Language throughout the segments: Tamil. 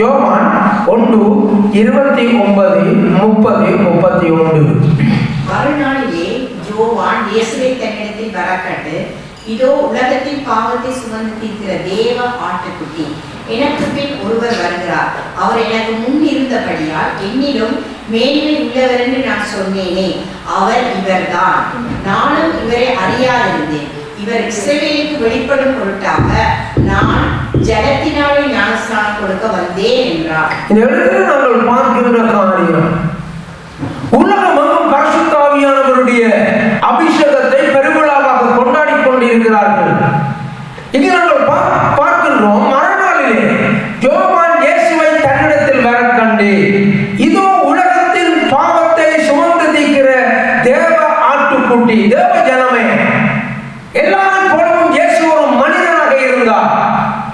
யோவான் ஒன்று இருபத்தி ஒன்பது முப்பது முப்பத்தி ஒன்று. மறுநாளிலே யோவான் இயேசுவை தன்னிடத்தில் வரக்கண்டு இதோ உலகத்தின் பாவத்தை சுமந்து தீர்க்கிற தேவ ஆட்டுக்குட்டி எனக்கு பின் ஒருவர் வருகிறார். அவர் எனக்கு முன் இருந்தபடியால் என்னிலும் மேன்மை உள்ளவர் என்று நான் சொன்னேனே அவர் இவர்தான். நானும் இவரை அறியாதிருந்தேன். இவர் இசைவேலுக்கு வெளிப்படும் பொருட்டாக நான் ஜலத்தினாலே ஞானஸ்நானம் கொடுக்க வந்தேன் என்றார் இந்த இடத்துல நாங்கள் பார்க்கின்ற காரியம் உலகம் பரிசுத்தாவியானவருடைய அபிஷேகத்தை பெருவிழாவாக கொண்டாடி கொண்டிருக்கிறார்கள் இங்கே நாங்கள் பா- பார்க்கின்றோம் மறுநாளிலே யோவான் இயேசுவை தன்னிடத்தில் வர கண்டு இதோ உலகத்தின் பாவத்தை சுமந்து தீர்க்கிற தேவ ஆட்டுக்குட்டி தேவ ஜனமே எல்லாரும் போலவும் இயேசு ஒரு மனிதனாக இருந்தார்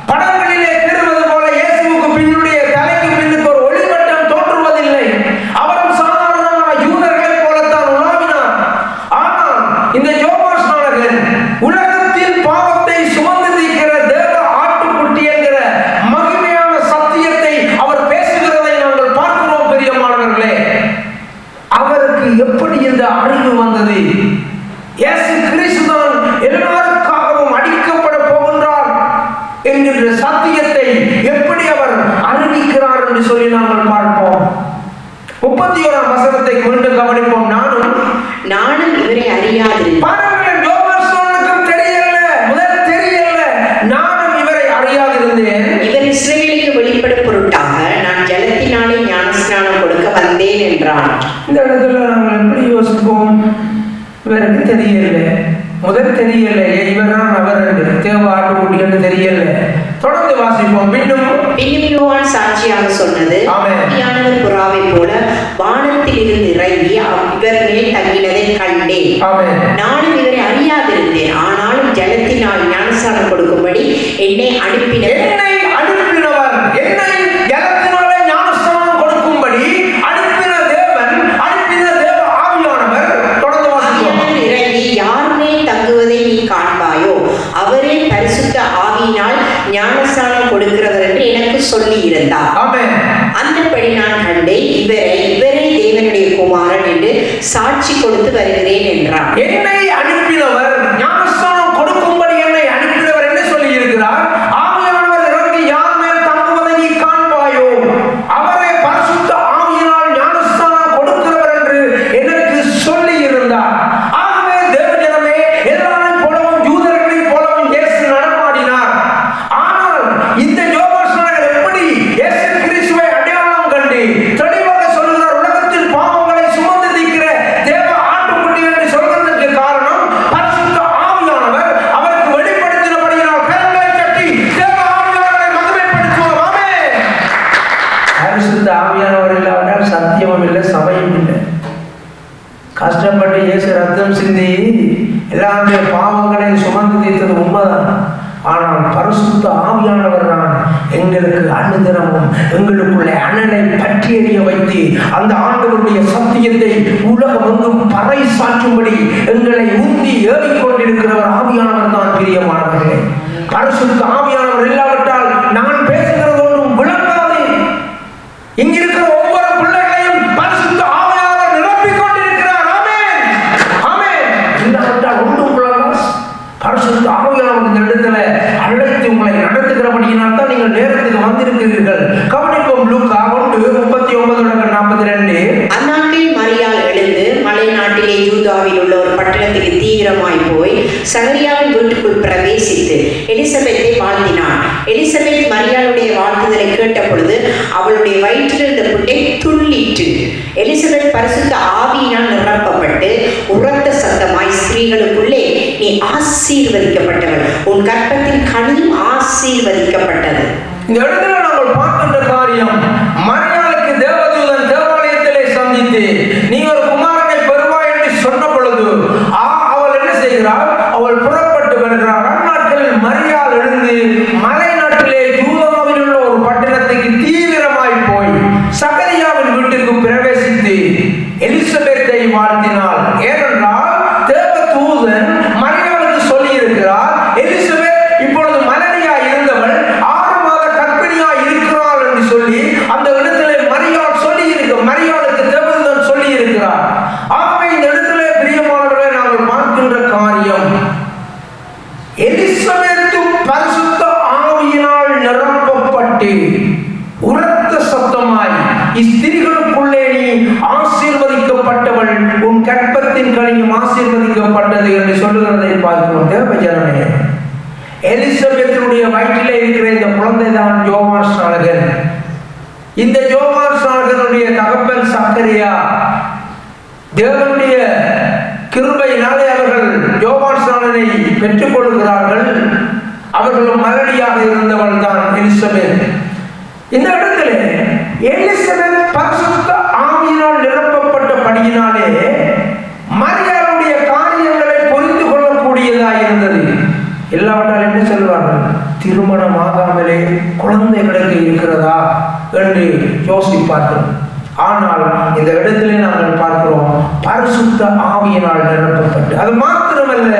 படங்களிலே தெரிவது போல இயேசுவுக்கு பின்னுடைய தலைக்கு பின்னுக்கு ஒரு ஒளிவட்டம் தோன்றுவதில்லை அவரும் சாதாரணமான யூதர்களைப் போலத்தான் உலாவினார் ஆனால் இந்த ஜோபாஸ் நாடகன் உலகத்தின் பாவத்தை சுமந்து தீர்க்கிற தேவ ஆட்டுக்குட்டி என்கிற மகிமையான சத்தியத்தை அவர் பேசுகிறதை நாங்கள் பார்க்கிறோம் பெரியமானவர்களே அவருக்கு எப்படி இந்த அறிவு வந்தது இயேசு கிறிஸ்துதான் எல்லாருக்காகவும் அடிக்கப்பட போகின்றார் என்கின்ற சத்தியத்தை எப்படி அவர் அறிவிக்கிறார் என்று சொல்லி நாங்கள் பார்ப்போம் முப்பத்தி ஓராம் வசனத்தை மீண்டும் கவனிப்போம் நானும் நானும் நானும் இவரை இஸ்ரவேலுக்கு வெளிப்படும் பொருட்டாக நான் ஜலத்தினாலே ஞானஸ்நானம் கொடுக்க வந்தேன் என்றான். இந்த இடத்துல எப்படி யோசிப்போம்? இவருக்கு தெரியல முதல் தெரியல இவர் தான் அவர் தேவ ஆட்டுக்குட்டின்னு தெரியல தொடர்ந்து வாசிப்போம். பின்னும். யோவான் சாட்சியாக சொன்னது புறாவை போல வானத்தில் இருந்து இறங்கி இவர் மேல் தங்கினதை கண்டேன் ஆமென். நானும் இவரை அறியாதிருந்தேன். ஆனாலும் ஜலத்தினால் ஞானஸ்நானம் கொடுக்கும்படி என்னை அனுப்பினர் ஞானஸ்தானம் அவரே பரிசுத்த ஆவியினால் ஞானஸ்நானம் கொடுக்கிறவர் என்று எனக்கு சொல்லி இருந்தார் ஆமென் அந்தபடி நான் கண்டேன் இவரை இவரே தேவனுடைய குமாரன் என்று காட்சி கொடுத்து வருகிறேன் என்றார் என்ன வைத்து அந்த ஆண்டவருடைய சத்தியத்தை உலகம் ஒன்றும் பறை சாற்றும்படி எங்களை உந்தி ஏறிக்கொண்டிருக்கிறவர் ஆவியானவர் தான் பிரியமானவர்களே. பரிசுத்த ஆவியானவர் இல்லாவிட்டால் நான் பேசுகிறது ஒன்றும் விளங்காது. இங்கிருக்கிற ஒவ்வொரு பிள்ளைகளையும் பரிசுத்த ஆவியானவர் நிரப்பிக் கொண்டிருக்கிறார் ஆமென் ஆமென் இல்லாவிட்டால் ஒன்றும் விளங்காது பரிசுத்த ஆவியானவர் இந்த இடத்துல அழைத்து உங்களை நடத்துகிறபடியினால் தான் நீங்கள் நேரத்துக்கு வந்திருக்கிறீர்கள் கவனிப்போம் லூக்கா ஒன்று முப்பத்தி ஒன்பது நாற்பத்தி ரெண்டு அந்நாட்டில் மரியாள் எழுந்து மலை நாட்டிலே யூதாவில் உள்ள ஒரு பட்டணத்துக்கு தீவிரமாய் போய் சகரியாவின் வீட்டுக்குள் பிரவேசித்து எலிசபெத்தை வாழ்த்தினான். எலிசபெத் மரியாளுடைய வாழ்த்துதலை கேட்ட பொழுது அவளுடைய வயிற்றில் இருந்த புட்டை துள்ளிற்று. எலிசபெத் பரிசுத்த ஆவியினால் நிரப்பப்பட்டு உரத்த சத்தமாய் ஸ்திரீகளுக்குள்ளே நீ ஆசீர்வதிக்கப்பட்டவள் உன் கற்பத்தின் கனியும் ஆசீர்வதிக்கப்பட்டது. இந்த இடத்துல நாங்கள் பார்க்கின்ற காரியம் மரியாளுக்கு தேவதூதன் தேவாலயத்திலே சந்தித்து நீ ஒரு குமாரனை பெறுவாய் என்று சொன்ன பொழுது ஆ அவள் என்ன செய்கிறாள் அவள் புறப்பட்டு வருகிறாள் அந்நாட்களில் மரியாள் எழுந்து மலை நாட்டிலே யூதாவில் உள்ள ஒரு பட்டணத்துக்கு தீவிரமாய் போய் சகரியாவின் வீட்டுக்கு பிரவேசித்து எலிசபெத்தை வாழ்த்தினாள் ஏனென்றால் தேவதூதன் மரியாளுக்கு சொல்லி இருக்கிறார் எலிசபெத் இப்பொழுது மலடியா இருந்தவள் ஆறு மாத கர்ப்பிணியா ஸ்திரிகளுக்குள்ளே நீ ஆசீர்வதிக்கப்பட்டவள் உன் கற்பத்தின் கனியும் ஆசீர்வதிக்கப்பட்டது என்று சொல்லுகிறதை பார்க்கிறோம். தேவ ஜனமே எலிசபெத்தினுடைய வயிற்றில் இருக்கிற இந்த குழந்தை தான் யோவான் ஸ்நானகன் இந்த யோவான் ஸ்நானகனுடைய தகப்பன் சக்கரியா தேவனுடைய கிருபையினாலே அவர்கள் ஜோவான் ஸ்நானனை பெற்றுக் கொள்கிறார்கள் அவர்களும் மரணியாக இருந்தவள் தான் எலிசபெத். இந்த இடத்திலே எலிசபெத் பரிசுத்த ஆவியினால் நிரப்பப்பட்டபடியினாலே மரியாளுடைய காரியங்களை புரிந்து கொள்ளக்கூடியதாக இருந்தது. இல்லாவிட்டால் என்ன சொல்வார்கள் திருமணம் ஆகாமலே குழந்தைகளுக்கு இருக்கிறதா? என்று யோசிப்பார்கள். ஆனால் இந்த இடத்திலே நாங்கள் பார்க்கிறோம் பரிசுத்த ஆவியினால் நிரப்பப்பட்டு அது மாத்திரமல்ல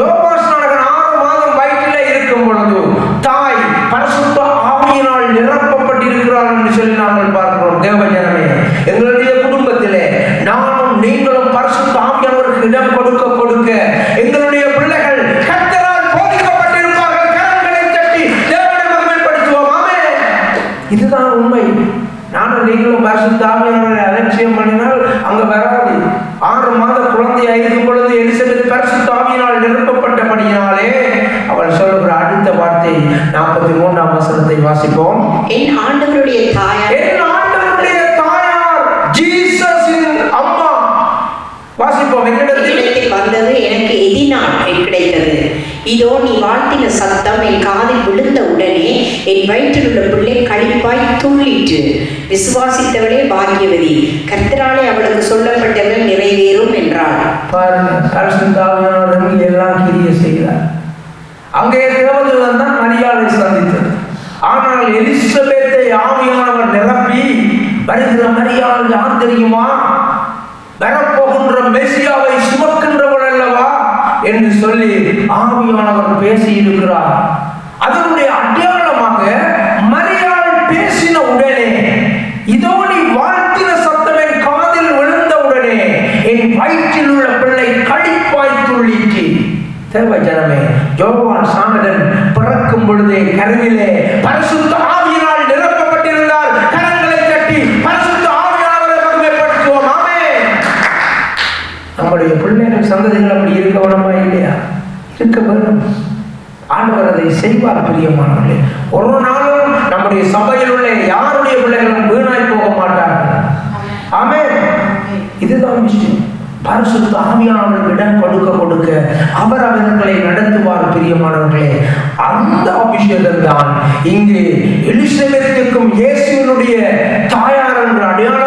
யோகாஸ்நானகன் ஆறு மாதம் வயிற்றிலே இருக்கும் பொழுது தாய் பரிசுத்த ஆவியினால் நிரப்பப்பட்டிருக்கிறார் என்று சொல்லி நாங்கள் பார்க்கிறோம் தேவஜனமே எங்களுடைய குடும்பத்திலே நானும் நீங்களும் பரிசுத்த ஆவியானவருக்கு இடம் கொடுக்க கொடுக்க எங்களுடைய பிள்ளைகள் கர்த்தரால் போதிக்கப்பட்டிருப்பார்கள் கரங்களை தட்டி தேவனை மகிமைப்படுத்துவோம் ஆமென் இதுதான் உண்மை நானும் நீங்களும் பரிசுத்த ஆவியானவரை அலட்சியம் பண்ணினால் அங்க வராது ஆறு மாத குழந்தையா இருக்கும் பொழுது எலிசபெத் பரிசுத்த ஆவியினால் நிரப்பப்பட்டபடியினாலே அவள் சொல்லுகிற அடுத்த வார்த்தை நாற்பத்தி மூன்றாம் வசனத்தை வாசிப்போம் என் ஆண்டவருடைய தாயார். என் ஆண்டவருடைய தாயார் ஜீசஸின் அம்மா. வாசிப்போம் என்னிடத்தில். வந்தது எனக்கு எதினால் கிடைத்தது. இதோ நீ வாழ்த்தின சத்தம் என் காதில் விழுந்த உடனே என் வயிற்றில் உள்ள பிள்ளை கழிப்பாய் துள்ளிற்று. விசுவாசித்தவளே பாக்கியவதி கர்த்தராலே அவளுக்கு சொல்லப்பட்டவள் நிறைவேறும் என்றாள். பாருங்க பரிசுத்தாவியானவர் எல்லாம் கிரிய செய்கிறார். அங்கே தேவதூதன் தான் மரியாதை சந்தித்தது. ஆனால் எலிசபெத்தை ஆவியானவர் நிரப்பி வருகிற மரியாதை யார் தெரியுமா? வரப்போகின்ற மெசியாவை சுமக்கின்றவள் அல்லவா? என்று சொல்லி ஆவியானவர் பேசி இருக்கிறார் அதனுடைய அடையாளமாக மரியாள் பேசின உடனே இதோ நீ வாழ்த்தின சத்தம் என் காதில் விழுந்த உடனே என் வயிற்றில் உள்ள பிள்ளை கழிப்பாய் துள்ளிற்று. தேவ ஜனமே ஜோவான் சானகன் பிறக்கும் பொழுதே கருவிலே பரிசுத்த ஆவியினால் நிரப்பப்பட்டிருந்தார் கரங்களை தட்டி பரிசுத்த ஆவியானவரை மகிமைப்படுத்துவோம் ஆமென் நம்முடைய பிள்ளைகள் சந்ததிகள் அப்படி இருக்க வேணுமா இல்லையா இருக்க வேண்டும். ஆண்டவர் அதை செய்வார் பிரியமானவர்களே. ஒரு நாளும் நம்முடைய சபையில் உள்ள யாருடைய பிள்ளைகளும் வீணாய் போக மாட்டார்கள். ஆமே இதுதான் விஷயம். பரிசுத்த ஆவியானவர் இடம் கொடுக்க கொடுக்க அவர் அவர்களை நடத்துவார் பிரியமானவர்களே. அந்த அபிஷேகம் தான் இங்கு எலிசபெத்துக்கும் இயேசுவினுடைய தாயார் என்ற அடையாளம்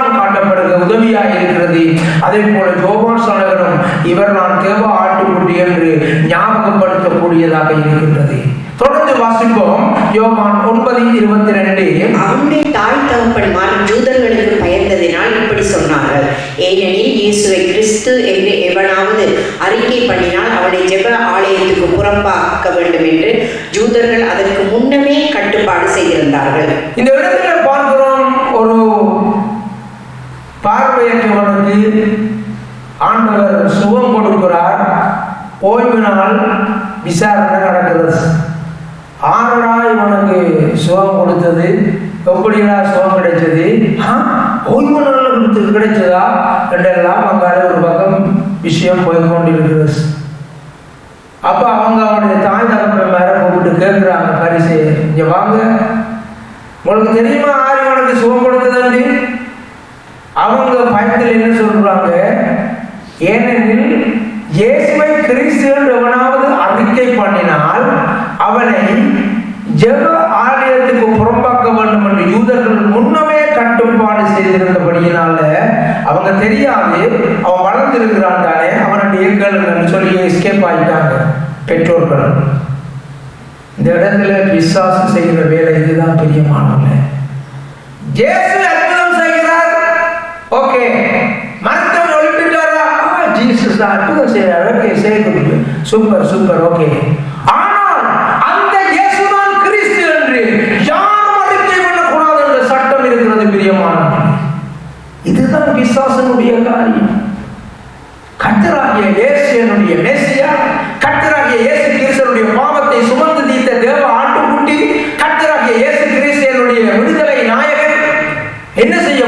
உதவியாக இருக்கிறது. அதே போல ஜோபான் சானகரும் இவர் நான் தேவ ஆட்டுக்குட்டி என்று ஞாபகப்படுத்தக்கூடியதாக இருக்கின்றது. தொடர்ந்து வாசிப்போம். யோவான் ஒன்பது இருபத்தி ரெண்டு அவனுடைய தாய் தகப்பன்மார் ஜூதர்களுக்கு பயந்ததினால் இப்படி சொன்னார்கள். ஏனெனில் இயேசுவை கிறிஸ்து என்று எவனாவது அறிக்கை பண்ணினால் அவனை ஜெப ஆலயத்துக்கு புறம்பாக்க வேண்டும் என்று ஜூதர்கள் அதற்கு முன்னமே கட்டுப்பாடு செய்திருந்தார்கள். இந்த இடத்துல பார்க்கிறோம் ஒரு பார்வையற்றவனுக்கு ஆண்டவர் சுகம் கொடுக்கிறார். ஓய்வு நாள் விசாரணை நடக்கிறது. ஆறடா இவனுக்கு சுகம் கொடுத்தது. எப்படிடா சுகம் கிடைச்சது ஓய்வு நாள் கொடுத்தது கிடைச்சதா என்றெல்லாம் அங்கால ஒரு பக்கம் விஷயம் போய் கொண்டிருக்கிறது அப்ப அவங்க அவனுடைய தாய் தகப்பன் மேல கூப்பிட்டு கேட்குறாங்க பரிசு இங்க வாங்க. உங்களுக்கு தெரியுமா ஆறு இவனுக்கு சுகம் கொடுத்தது அவங்க பயத்தில் என்ன சொல்றாங்க? ஏனெனில் இயேசுவை கிறிஸ்து எவனாவது அறிக்கை பண்ணினால் அவனை ஜெப ஆலயத்துக்கு புறம்பாக்க வேண்டும் என்று யூதர்கள் முன்னமே கட்டுப்பாடு செய்திருந்தபடியினால அவங்க தெரியாது அவன் வளர்ந்திருக்கிறான் தானே அவனுடைய கேளுங்கன்னு சொல்லி எஸ்கேப் ஆயிட்டாங்க பெற்றோர்கள். இந்த இடத்துல விசுவாசம் செய்கிற வேலை இதுதான் பிரியமானவங்க இயேசு அற்புதம் செய்கிறார் ஓகே மருத்துவம் ஒழிப்பிட்டாரா ஜீசஸ் அற்புதம் செய்கிறார் ஓகே செய்ய சூப்பர் சூப்பர் ஓகே. ஆனால் அந்த இயேசுதான் கிறிஸ்து என்று யாரும் அறிக்கை பண்ணக்கூடாது என்ற சட்டம் இருக்கிறது பிரியமானவர்களே இதுதான் விசுவாசனுடைய காரியம். கர்த்தராகிய இயேசுனுடைய மெசியா கர்த்தராகிய இயேசு கிறிஸ்தனுடைய பாவத்தை சுமந்து தீர்த்த தேவ ஆட்டுக்குட்டி இயேசு கிறிஸ்தனுடைய விடுதலை நாயகன் என்ன செய்ய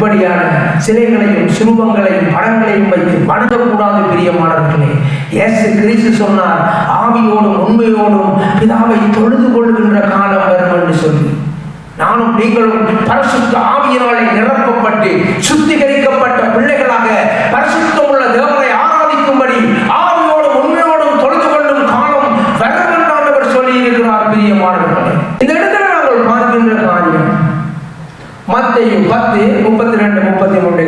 இப்படியான சிலைகளையும் சுரூபங்களையும் படங்களையும் வைத்து வணங்கக்கூடாது பிரியமானவர்களே. இயேசு கிறிஸ்து சொன்னார் ஆவியோடும் உண்மையோடும் பிதாவை தொழுது கொள்கின்ற காலம் வரும் என்று சொல்லி. நானும் நீங்களும் பரிசுத்த ஆவியினாலே நிரப்பப்பட்டு சுத்திகரிக்கப்பட்ட பிள்ளைகளாக பரிசுத்தம் உள்ள தேவனை ஆராதிக்கும்படி ஆவியோடும் உண்மையோடும் தொழுது கொள்ளும் காலம் வரும் என்று ஆண்டவர் சொல்லி இருக்கிறார் பிரியமானவர்களே இந்த இடத்துல நாங்கள் பார்க்கின்ற காரியம் மத்தேயு பத்து முப்பத்தி ரெண்டு முப்பத்தி மூன்றை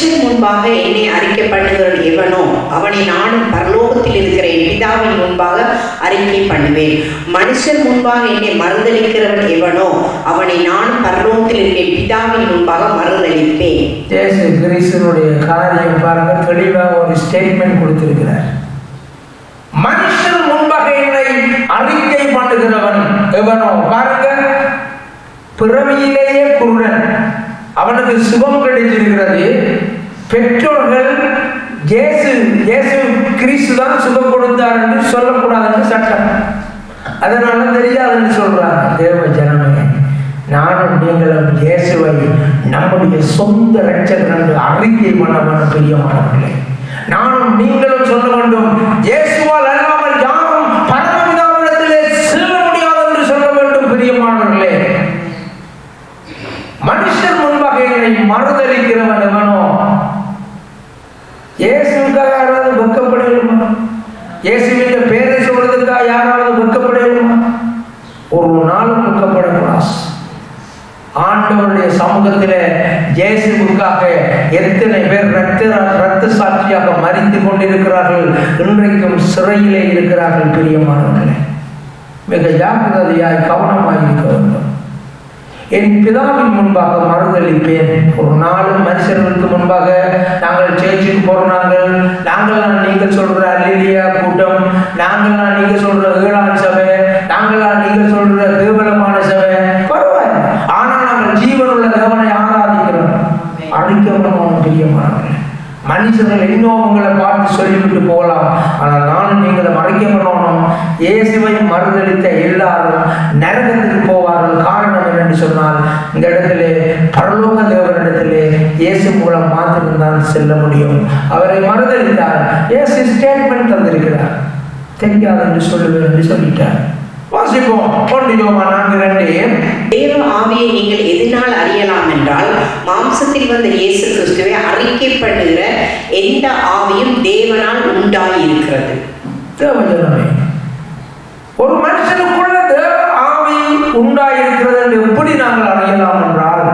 கவனிப்போம் மனுஷன் முன்பாக என்னை அறிக்கை பண்ணுகிறவன் எவனோ அவனை நானும் பரலோகத்தில் இருக்கிற என் பிதாவின் முன்பாக அறிக்கை பண்ணுவேன். மனுஷன் முன்பாக என்னை மறுதளிக்கிறவன் எவனோ அவனை நானும் பரலோகத்தில் இருக்கிற என் பிதாவின் முன்பாக மறுதளிப்பேன் ஜேசு கிரீசனுடைய காரியம் பாருங்க தெளிவாக ஒரு ஸ்டேட்மெண்ட் கொடுத்திருக்கிறார். மனுஷன் முன்பாக என்னை அறிக்கை பண்ணுகிறவன் எவனோ பாருங்க. பிறவியிலேயே குருடன் அவனுக்கு சுகம் கிடைச்சிருக்கிறது பெற்றோர்கள் இயேசு இயேசு கிறிஸ்து தான் சுகம் கொடுத்தார் என்று சொல்லக்கூடாதுன்னு சட்டம். அதனால தெரியாதுன்னு சொல்றாங்க. தேவ ஜனமே நானும் நீங்களும் இயேசுவை நம்முடைய சொந்த ரட்சகர் என்று அறிக்கை பண்ண வேண்டும் பிரியமானவர்களே. நானும் நீங்களும் சொல்ல வேண்டும் இயேசுவால் அல்லாமல் யார் பரமபிதாவிடத்திலே செல்ல முடியாது என்று சொல்ல வேண்டும் பிரியமானவர்களே மனுஷன் முன்பாக என்னை மறுதளிக்கிறவன் எவனோ இயேசுக்காக யாராவது வெக்கப்படையுமா இயேசுவின் பேரை சொல்றதுக்காக யாராவது வெக்கப்படையுமா ஒரு நாளும் வெக்கப்படக்கூடாது ஆண்டவருடைய சமூகத்தில் நமக்காக எத்தனை பேர் ரத்த ரத்த சாட்சியாக மறித்து கொண்டிருக்கிறார்கள் இன்றைக்கும் சிறையிலே இருக்கிறார்கள் பிரியமானவர்களே. மிக ஜாக்கிரதையாய் கவனமாக இருக்க வேண்டும். என் பிதாவின் முன்பாக மறுதளிப்பேன் ஒரு நாளும் மனுஷர்களுக்கு முன்பாக நாங்கள் சேர்ச்சிக்கு போறோம் நாங்கள். நாங்கள் நீங்கள் சொல்ற அல்லா கூட்டம் நாங்கள் நான் நீங்க சொல்ற ஏழாம் சபை நாங்கள் நான் நீங்க சொல்ற கேவலமான சபை பரவாயில்லை ஆனால் நாங்கள் ஜீவனுள்ள தேவனை ஆராதிக்கிறோம் அழிக்கப்படும் பிரியமானவர்கள் மனுஷர்கள் இன்னும் உங்களை பார்த்து சொல்லிவிட்டு போகலாம் ஆனால் நானும் நீங்களை மறைக்க பண்ணணும் இயேசுவை மறுதளித்த எல்லாரும் நரகத்துக்கு போவார்கள். காரணம் என்னன்னு சொன்னால் இந்த இடத்திலே பரலோக தேவனிடத்திலே இயேசு மூலம் மாத்திரம்தான் செல்ல முடியும். அவரை மறுதளித்தார். இயேசு ஸ்டேட்மெண்ட் தந்திருக்கிறார். தெரியாது என்று சொல்லுவேன் என்று சொல்லிட்டார். வாசிப்போம். ஒன்று யோவான் நான்கு ரெண்டு தேவ ஆவியை நீங்கள் எதனால் அறியலாம் என்றால் மாம்சத்தில் வந்த இயேசு கிறிஸ்துவை அறிக்கை பண்ணுகிற எந்த ஆவியும் தேவனால் உண்டாயிருக்கிறது. தேவஜனமே ஒரு மனுஷனுக்குள்ள தேவ ஆவி உண்டாயிருக்கிறது என்று எப்படி நாங்கள் அறியலாம் என்றால்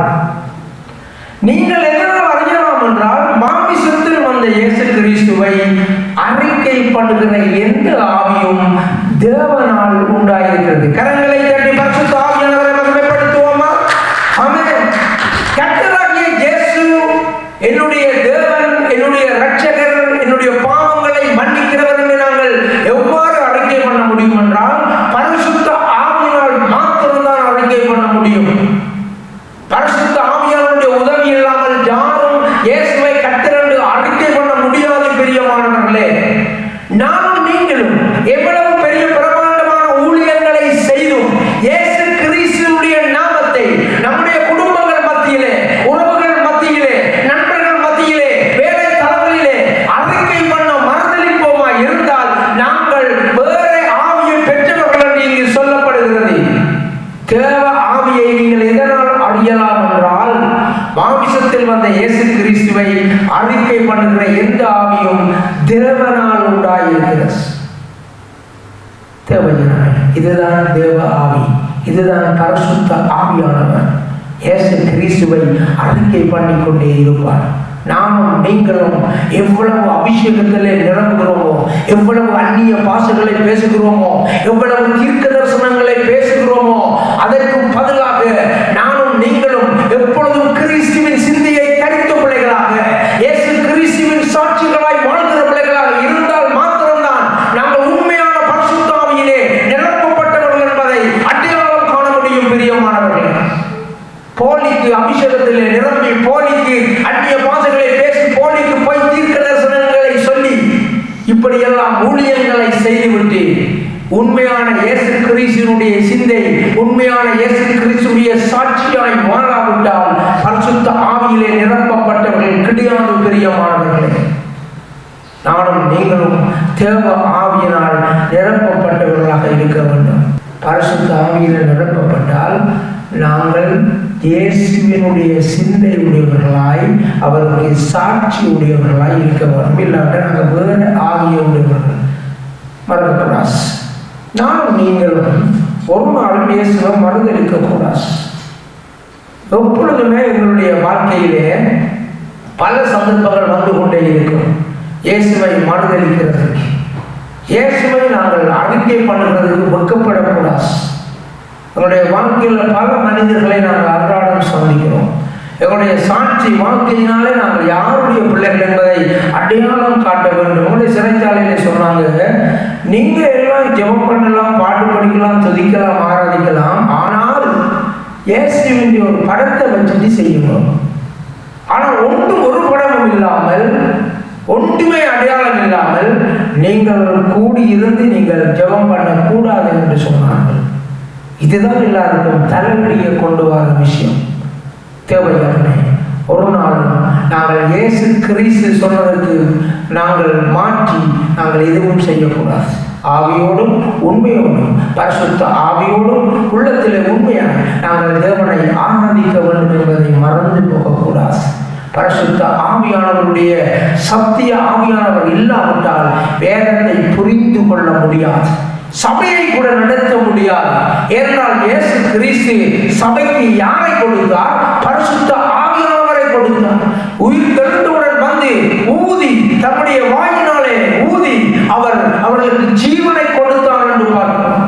நீங்கள் எதனால் அறியலாம் என்றால் மாமிசத்தில் வந்த இயேசு கிறிஸ்துவை அறிக்கை பண்ணுகிற எந்த ஆவியும் தேவனால் உண்டாயிருக்கிறது. கரெக்ட் தட்டி பரிசுத்த ஆவியானவரை மகிமைப்படுத்துவோமா ஆமென் கர்த்தராகிய இயேசு என்னுடைய தேவன் என்னுடைய இரட்சகர் என்னுடைய பாவங்களை மன்னிக்கிறவர் என்று நாங்கள் எவ்வாறு அறிக்கை பண்ண முடியும் என்றால் பரிசுத்த ஆவியினால் மாத்திரம்தான் அறிக்கை பண்ண முடியும் பரிசுத்த ஆவியானுடைய உதவி இல்லாமல் யாரும் இயேசுவை கத்திரண்டு அறிக்கை பண்ண முடியாது பெரியமானவர்களே நானும் நீங்களும் எவ்வளவு பெரிய பிரமாண்டமான ஊழியங்களை செய்தும் இயேசு கிறிஸ்துவுடைய நாமத்தை நம்முடைய குடும்பங்கள் மத்தியிலே உறவுகள் மத்தியிலே நண்பர்கள் மத்தியிலே வேலை தளங்களிலே அறிக்கை பண்ண மறுதளிப்போமா இருந்தால் நாங்கள் வேற ஆவியை பெற்றவர்கள் என்று இங்கு சொல்லப்படுகிறது தேவ ஆவியை நீங்கள் எதனால் அறியலாம் என்றால் மாமிசத்தில் வந்த இயேசு கிறிஸ்துவை அறிக்கை பண்ணுகிற எந்த ஆவியும் தேவனால் உண்டாயிருக்கிறது. தேவையான இதுதான் தேவ ஆவி இதுதான் பரசுத்த ஆவியானவர். இயேசு கிறிஸ்துவை அறிக்கை பண்ணி கொண்டே இருப்பார். நாமும் நீங்களும் எவ்வளவு அபிஷேகத்திலே நிரம்புகிறோமோ எவ்வளவு அந்நிய பாசங்களை பேசுகிறோமோ எவ்வளவு தீர்க்க தரிசனங்களை பேசுகிறோமோ அதற்கு பதிலாக நானும் நீங்களும் எப்பொழுதும் இப்படியெல்லாம் ஊழியங்களை செய்துவிட்டு உண்மையான இயேசு கிறிஸ்துனுடைய சிந்தை உண்மையான இயேசு கிறிஸ்துடைய சாட்சியாய் மாறாவிட்டால் பரிசுத்த ஆவியிலே நிரப்பப்பட்டவர்கள் கிடையாது பிரியமானவர்களே. நானும் நீங்களும் தேவ ஆவியினால் நிரப்பப்பட்டவர்களாக இருக்க வேண்டும். பரிசுத்த ஆவியில் நிரப்பப்பட்டால் நாங்கள் இயேசுவினுடைய சிந்தை உடையவர்களாய் அவருக்கு சாட்சி உடையவர்களாய் இருக்க வேண்டும். இல்லாட்ட நாங்கள் வேறு ஆகிய உடையவர்கள். மறக்கக்கூடாது நானும் நீங்களும் ஒரு நாளும் இயேசுவை இருக்கக்கூடாது எப்பொழுதுமே எங்களுடைய வாழ்க்கையிலே பல சந்தர்ப்பங்கள் வந்து கொண்டே இருக்கும். இயேசுவை மறுதளிக்கிறதுக்கு. இயேசுவை நாங்கள் அறிக்கை பண்ணுறதுக்கு வெட்கப்படக்கூடாது எங்களுடைய வாழ்க்கையில் பல மனிதர்களை நாங்கள் அன்றாடம் சந்திக்கிறோம். எங்களுடைய சாட்சி வாழ்க்கையினாலே நாங்கள் யாருடைய பிள்ளைகள் என்பதை அடையாளம் காட்ட வேண்டும். உங்களுடைய சிறைச்சாலையில சொன்னாங்க நீங்க எல்லாம் ஜெபம் பண்ணலாம் பாட்டு படிக்கலாம் துதிக்கலாம் ஆராதிக்கலாம். ஆனால் இயேசுவின் ஒரு படத்தை வச்சுட்டு செய்யணும் ஆனால் ஒன்றும் ஒரு படமும் இல்லாமல் ஒன்றுமே அடையாளம் இல்லாமல் நீங்கள் கூடி இருந்து நீங்கள் ஜெபம் பண்ணக்கூடாது என்று சொன்னார்கள். இதுதான் எல்லாருக்கும் தலைவலியை கொண்டு வர விஷயம். தேவையானே ஒரு நாளும் நாங்கள் இயேசு கிறிஸ்து சொன்னதற்கு நாங்கள் மாற்றி நாங்கள் எதுவும் செய்யக்கூடாது. ஆவியோடும் உண்மையோடும் பரிசுத்த ஆவியோடும் உள்ளத்திலே உண்மையாக நாங்கள் தேவனை ஆனந்திக்க வேண்டும் என்பதை மறந்து போகக்கூடாது. பரிசுத்த ஆவியானவருடைய சத்திய ஆவியானவர் இல்லாவிட்டால் வேதத்தை புரிந்து கொள்ள முடியாது. சபையை கூட நடத்த முடியாது. ஏனென்றால் இயேசு கிறிஸ்து சபைக்கு யாரை கொடுத்தார்? பரிசுத்த ஆவியானவரை கொடுத்தார். உயிர் தெழுந்தவுடன் வந்து ஊதி தம்முடைய வாயினாலே ஊதி அவர் அவர்களுக்கு ஜீவனை கொடுத்தார் என்று பார்க்கிறோம்.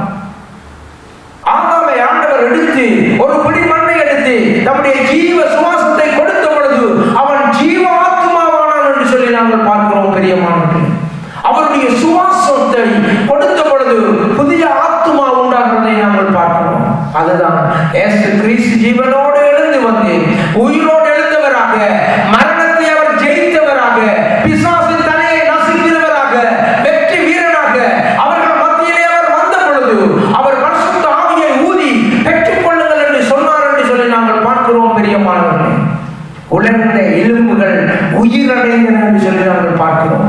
ஆதாமை ஆண்டவர் எடுத்து ஒரு பிடி மண்ணை எடுத்து தம்முடைய ஜீவ சுவாசத்தை கொடுத்த பொழுது அவன் ஜீவ ஆத்மாவானான் என்று சொல்லி நாங்கள் பார்க்கிறோம் பெரியமானவர்கள் அவருடைய சுவாசத்தை கொடுத்த பொழுது புதிய ஆத்மா உண்டாகிறதை நாங்கள் பார்க்கிறோம் அதுதான் ஏசு கிறிஸ்து ஜீவனோடு எழுந்து வந்து உயிரோடு எழுந்தவராக மரணத்தை அவர் ஜெயித்தவராக பிசாசு தலையை நசுக்கிறவராக வெற்றி வீரனாக அவர்கள் மத்தியிலே அவர் வந்த பொழுது அவர் பரிசுத்த ஆவியை ஊதி பெற்றுக் கொள்ளுங்கள் என்று சொன்னார் என்று சொல்லி நாங்கள் பார்க்கிறோம் பெரியமானவர்கள் உலர்ந்த எலும்புகள் உயிரடைந்தன என்று சொல்லி நாங்கள் பார்க்கிறோம்.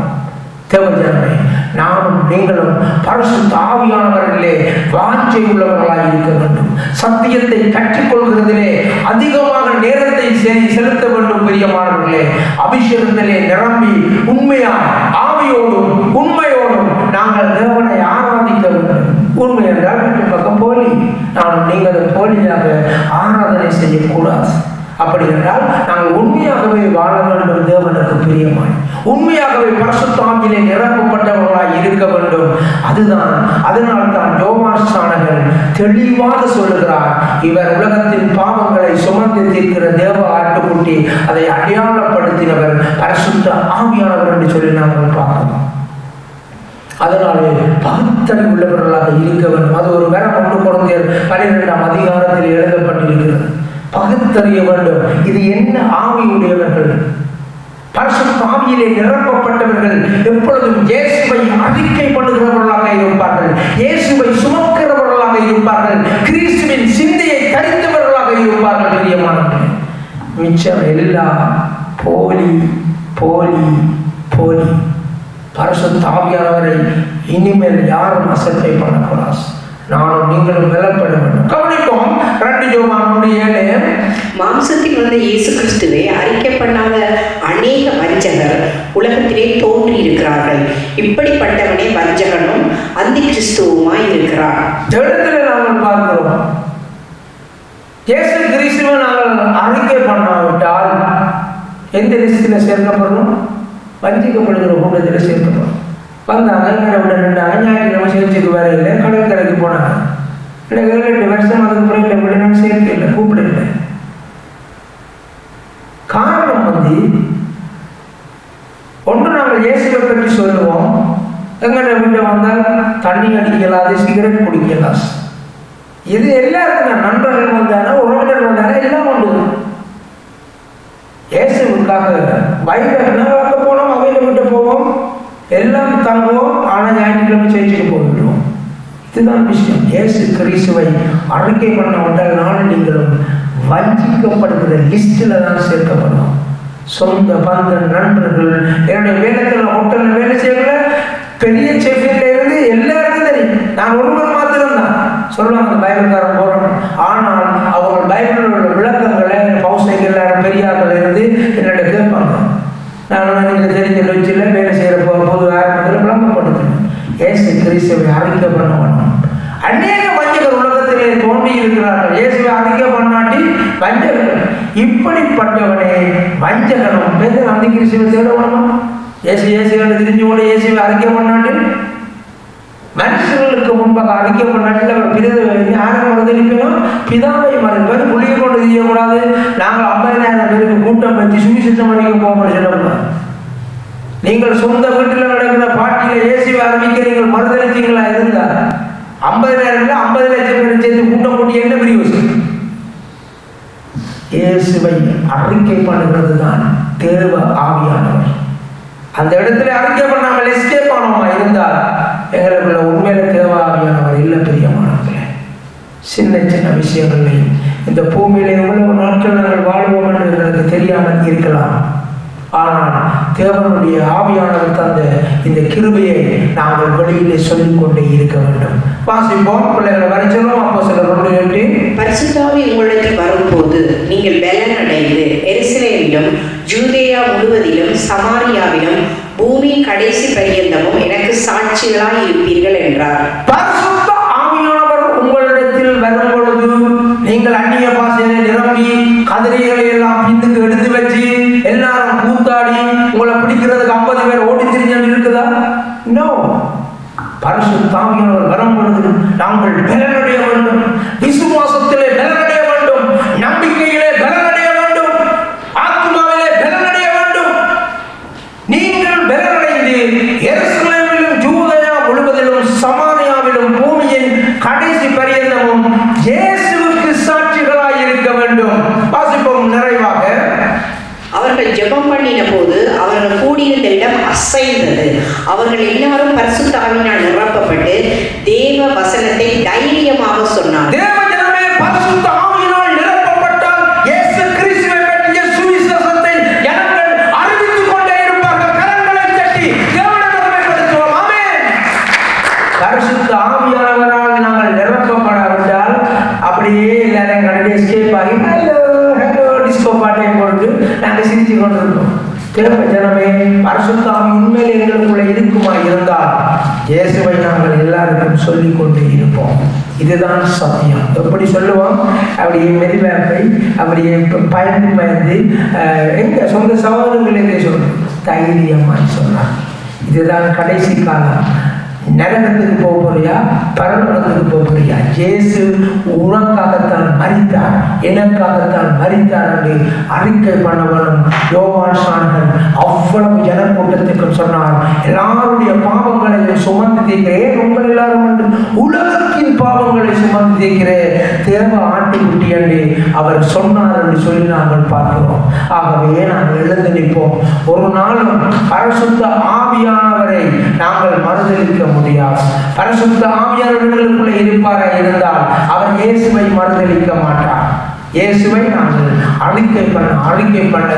தேவஜனமே நானும் நீங்களும் பரிசு தாவியானவர்களே வாஞ்சை உள்ளவர்களாய் இருக்க வேண்டும். சத்தியத்தை கற்றுக்கொள்கிறதிலே அதிகமாக நேரத்தை செலுத்த வேண்டும் பெரியமானவர்களே. அபிஷேகத்திலே நிரம்பி உண்மையாய் ஆவியோடும் உண்மையோடும் நாங்கள் தேவனை ஆராதிக்க வேண்டும். உண்மை என்றால் வீட்டு பக்கம் போலி. நானும் நீங்கள் போலியாக ஆராதனை செய்யக்கூடாது. அப்படி என்றால் நாங்கள் உண்மையாகவே வாழ வேண்டும் தேவனுக்கு பிரியமாய். உண்மையாகவே பரிசுத்தாமிலே நிரப்பப்பட்டவர்களாய் இருக்க வேண்டும். அதுதான் அதனால் தான் யோவான் சாணகன் தெளிவாக சொல்லுகிறார் இவர் உலகத்தின் பாவங்களை சுமந்து தீர்க்கிற தேவ ஆட்டுக்குட்டி அதை அடையாளப்படுத்தினவர் பரிசுத்த ஆவியானவர் என்று சொல்லி நாங்கள் பார்க்கணும் அதனாலே பகுத்தறி உள்ளவர்களாக இருக்க வேண்டும். அது ஒரு வேற ஒன்று குழந்தையர் பனிரெண்டாம் அதிகாரத்தில் எழுதப்பட்டிருக்கிறது. பகுத்தறிய வேண்டும். இது என்ன ஆவியுடையவர்கள்? ஆவியிலே நிரப்பப்பட்டவர்கள் எப்பொழுதும் இயேசுவை அறிக்கை பண்ணுகிறவர்களாக இருப்பார்கள். இயேசுவை சுமக்கிறவர்களாக இருப்பார்கள். கிறிஸ்துவின் சிந்தையை கரித்தவர்களாக இருப்பார்கள் பிரியமானவர்கள். மிச்சம் எல்லாம் போலி போலி போலி. பரிசுத்தாவியானவரை இனிமேல் யாரும் அசட்டை பண்ணக்கூடாது. நானும் நீங்களும் வெல்லப்பட வேண்டும். வாசிப்போம் ரெண்டு ஜோவான் ஒன்று ஏழு. மாம்சத்தில் வந்த இயேசு கிறிஸ்துவை அறிக்கை பண்ணாத அநேக வஞ்சகர் உலகத்திலே தோன்றி இருக்கிறார்கள் இப்படிப்பட்டவனே வஞ்சகனும் அந்தி கிறிஸ்துவுமாய் இருக்கிறார். ஜெகத்தில் நாங்கள் பார்க்கிறோம் இயேசு கிறிஸ்துவை நாங்கள் அறிக்கை பண்ணாவிட்டால் எந்த லிஸ்டில் சேர்க்கப்படணும்? வஞ்சிக்கப்படுகிற கூட்டத்தில் சேர்க்கப்படும் வந்தாங்க எங்களை விட நின்றாங்க ஞாயிற்றுக்கிழமை சேர்ச்சுக்கு வேற இல்லை கடற்கரைக்கு போனாங்க. இல்லை வேறு ரெண்டு வருஷம் அதுக்கு பிறகு இல்லை விட நான் சேர்க்கை இல்லை கூப்பிடல காரணம் வந்து ஒன்று நாங்கள் இயேசுவை பற்றி சொல்லுவோம். எங்களை வீட்டை வந்தால் தண்ணி அடிக்கலாது சிகரெட் குடிக்கலாது இது எல்லாருக்கும் நண்பர்கள் வந்தானா உறவினர் வந்தானா எல்லாம் உண்டு. இயேசுவுக்காக பைபிள்னா அங்கே போனோம் அவையில விட்டு போவோம். எல்லாம் தங்குவோம் ஆனால் ஞாயிற்றுக்கிழமை சேர்ச்சுக்கு போய்விடுவோம். இதுதான் விஷயம். இயேசு கிறிஸ்துவை அறிக்கை பண்ண வந்தால் நீங்களும் வஞ்சிக்கப்படுகிற லிஸ்டில் தான் சேர்க்கப்படும் சொந்த பந்த நண்பர்கள் என்னுடைய வேலைத்தில் ஹோட்டலில் வேலை செய்யல பெரிய செஃபில இருந்து எல்லாருக்கும் தெரியும். நான் ஒருவர் மாத்திரம் தான் சொல்லுவாங்க பைபிள்காரன் போகிறோம் ஆனால் அவர்கள் பைபிளோட உள்ள விளக்கங்களை பௌசைகள் பெரியார்கள் இருந்து என்னிட கேட்பாங்க. நான் எனக்கு தெரிஞ்ச லொச்சில் வேலை செய்கிற பொது ஆரம்பத்தில் விளங்கப்படுத்துவேன் ஏசு கிறிஸ்துவை அறிக்கை பண்ண அநேக வஞ்சகர் உலகத்திலே தோன்றி இருக்கிறார்கள். இயேசுவை அதிக பண்ணாட்டி வஞ்சகர்கள் இப்படிப்பட்டவனே வஞ்சகனும் பேர் அந்த கிறிஸ்துவை தேட வேணுமா? இயேசு இயேசுகள் தெரிஞ்சு கொண்டு இயேசுவை அறிக்கை பண்ணாட்டி மனுஷர்களுக்கு முன்பாக அறிக்கை பண்ணாட்டில் அவர் பிறகு யாரை மறுதளிக்கணும் பிதாவை மறுப்பது புளிய கொண்டு செய்யக்கூடாது நாங்கள் ஐம்பதினாயிரம் பேருக்கு கூட்டம் வச்சு சுவிசேஷம் பண்ணிக்க போக சொல்லக்கூடாது நீங்கள் சொந்த வீட்டில் நடக்கிற பாட்டியில் இயேசுவை அறிவிக்க நீங்கள் மறுதளித்தீங்களா இருந்தால். ஐம்பதினாயிரம் ஐம்பது லட்சம் பேர் சேர்த்து கூட்டம் கூட்டி என்ன பெரிய விஷயம்? இயேசுவை அறிக்கை பண்ணுகிறது தான் தேவ ஆவியானவர். அந்த இடத்துல அறிக்கை பண்ணாமல் எஸ்கேப் ஆனோமா இருந்தால் எங்களுக்குள்ள உண்மையில தேவ ஆவியானவர் இல்லை பிரியமானவர்களே சின்ன சின்ன விஷயங்களையும் இந்த பூமியில எவ்வளவு நாட்கள் நாங்கள் வாழ்வோம் என்று எங்களுக்கு தெரியாமல் இருக்கலாம். ஆனால் தேவனுடைய ஆவியானவர் தந்த இந்த கிருபையை நாங்கள் வெளியிலே சொல்லிக்கொண்டே இருக்க வேண்டும். வாசிப்போம் பிள்ளைகளை வரை சொல்லுவோம் அப்போ சில ரெண்டு எட்டு பரிசுத்தாவி உங்களிடத்தில் வரும்போது நீங்கள் பலன் அடைந்து எருசலேமிலும் ஜூதேயா முழுவதிலும் சமாரியாவிலும் பூமியின் கடைசி பரியந்தமும் எனக்கு சாட்சிகளாய் இருப்பீர்கள் என்றார். பரிசுத்த ஆவியானவர் உங்களிடத்தில் வரும் பொழுது நீங்கள் அந்நிய பாஷையில நிரம்பி கதிரைகளை எல்லாம் பின்னுக்கு எடுத்து வச்சு எல்லாரும் கூத்தாடி உங்களை பிடிக்கிறதுக்கு ஐம்பது பேர் ஓடி திரிஞ்சு இருக்குதா நோ அரசு ஆவியானவர் வரம் பொழுது நாங்கள் பலனடைய வேண்டும். விசுவாசத்திலே பலனடைய வேண்டும். நம்பிக்கையிலே பலனடைய வேண்டும். ஆத்மாவிலே பலனடைய வேண்டும். நீங்கள் பலனடைந்து எருசலேமிலும் ஜூதயா முழுவதிலும் சமானியாவிலும் பூமியின் கடைசி பரியந்தமும் இயேசுவுக்கு சாட்சிகளாய் இருக்க வேண்டும். வாசிப்போம் நிறைவாக. அவர்கள் ஜெபம் பண்ணின போது அவர்கள் கூடியிருந்த இடம் அசைந்தது. அவர்கள் எல்லாரும் பரிசுத்தாவினால் நிரப்பப்பட்டு தேவ வசனத்தை தைரியமாக சொன்னார் தேவ ஜனமே பரிசுத்த ஆவியினால் நிரப்பப்பட்டால் இயேசு கிறிஸ்துவை பற்றிய சுவிசேஷத்தை ஜனங்கள் அறிவித்துக் கொண்டே இருப்பார்கள். கரங்களை தட்டி தேவனை மகிமைப்படுத்துவோம் ஆமென். பரிசுத்த ஆவியானவரால் நாங்கள் நிரப்பப்படாவிட்டால் அப்படியே எல்லாரும் கண்டு எஸ்கேப் ஆகி ஹலோ ஹலோ டிஸ்கோ பாட்டை போட்டு நாங்கள் சிரிச்சு கொண்டிருக்கோம் தேவ ஜனமே பரிசுத்த உண்மையில் எங்களுக்குள்ள இருக்குமா இருந்தால் இயேசுவை நாங்கள் எல்லாருக்கும் சொல்லிக் கொண்டு இருப்போம். இதுதான் சத்தியம். எப்படி சொல்லுவோம்? அவருடைய மெதுவாப்பை அவருடைய பயந்து பயந்து எங்க சொந்த சகோதரங்களே சொல்லணும் தைரியமாய் சொன்னார். இதுதான் கடைசி காலம். நரகத்துக்கு போக போறியா பரலோகத்துக்கு போக போறியா இயேசு உனக்காகத்தான் மறித்தார் எனக்காகத்தான் மறித்தார் என்று அறிக்கை பண்ணவனும் யோவான் சாந்தன் அவ்வளவு ஜனக்கூட்டத்துக்கும் சொன்னார். எல்லாருடைய பாவங்களையும் சுமந்து தீர்க்கிறேன் உங்கள் எல்லாரும் என்று உலகத்தின் பாவங்களை சுமந்து தீர்க்கிறேன். தேவ ஆட்டுக்குட்டி என்று அவர் சொன்னார் என்று சொல்லி நாங்கள் பார்க்கிறோம். ஆகவே நாங்கள் எழுந்து நிற்போம். ஒரு நாளும் பரிசுத்த ஆவியானவரை நாங்கள் பரிசுத்த ஆவியானவர்களுக்குள்ளே இருப்பாரா இருந்தால் அவர் இயேசுவை மறுதளிக்க மாட்டார். இயேசுவை நான் அழிக்கை பண்ண அழிக்கை பண்ண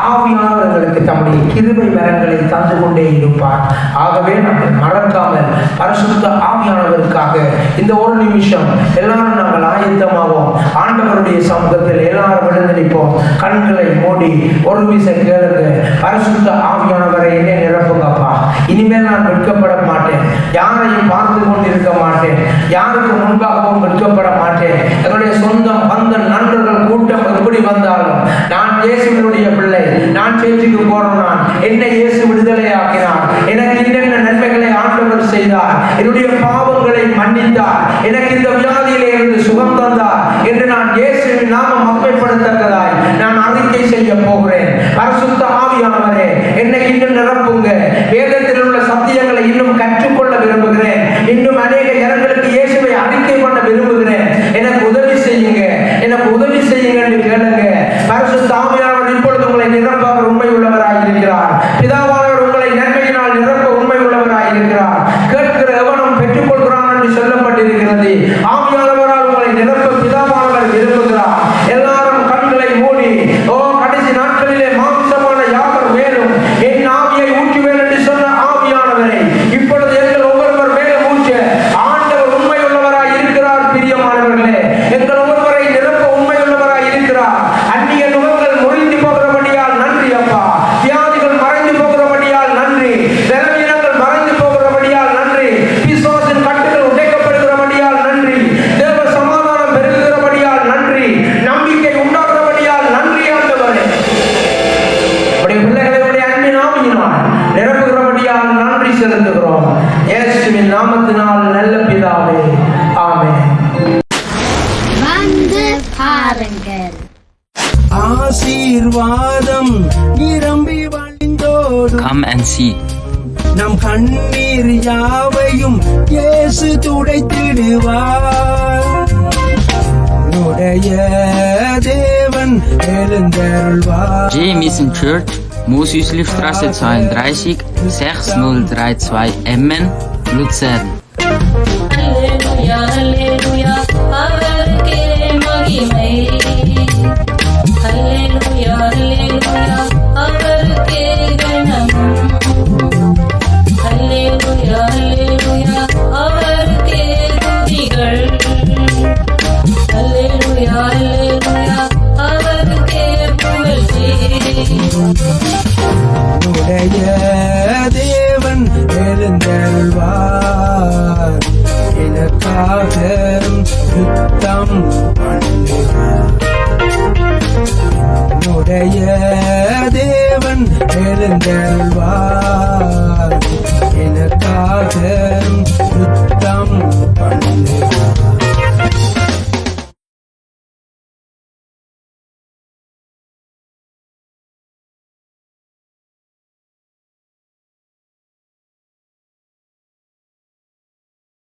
ஆவியானவர் எங்களுக்கு தம்முடைய கிருமை வரங்களை தந்து கொண்டே இருப்பார். ஆகவே நாங்கள் மறக்காமல் பரிசுத்த ஆவியானவருக்காக இந்த ஒரு நிமிஷம் எல்லாரும் நாங்கள் ஆயத்தமாவோம். ஆண்டவருடைய சமூகத்தில் எல்லாரும் விழுந்து நிற்போம். கண்களை மூடி ஒரு விஷயம் கேளுங்க. பரிசுத்த ஆவியானவரை என்ன நிரப்புங்கப்பா. இனிமேல் நான் வெட்கப்பட மாட்டேன். யாரையும் பார்த்து கொண்டு இருக்க மாட்டேன். யாருக்கு முன்பாகவும் வெட்கப்பட மாட்டேன். என்னுடைய சொந்தம் வந்த நண்பர்கள் கூட்டம் எப்படி வந்தாலும் நான் இயேசுவினுடைய பிள்ளை நான் சேர்ச்சுக்கு போறேன் என்னை இயேசு விடுதலை ஆக்கினார். எனக்கு என்னென்ன நன்மைகளை ஆண்டவர் செய்தார்? என்னுடைய பாவங்களை மன்னித்தார். எனக்கு இந்த வியாதியிலே இருந்து சுகம் தந்தார் என்று நான் இயேசுவின் நாம மகிமைப்படத்தக்கதாய் நான் அறிக்கை செய்ய போகிறேன். அரசுத்த ஆவியானவரே என்னை இன்னும் நிரப்புங்க. வேதத்தில் உள்ள சத்தியங்களை இன்னும் கற்றுக்கொள்ள விரும்புகிறேன். இன்னும் அநேக இடங்களுக்கு இயேசுவை அறிக்கை பண்ண விரும்புகிறேன். எனக்கு உதவி செய்யுங்க. எனக்கு உதவி செய்ய Shirt Musiuslichtstraße zweiunddreißig, sechs null Emmen, Luzern.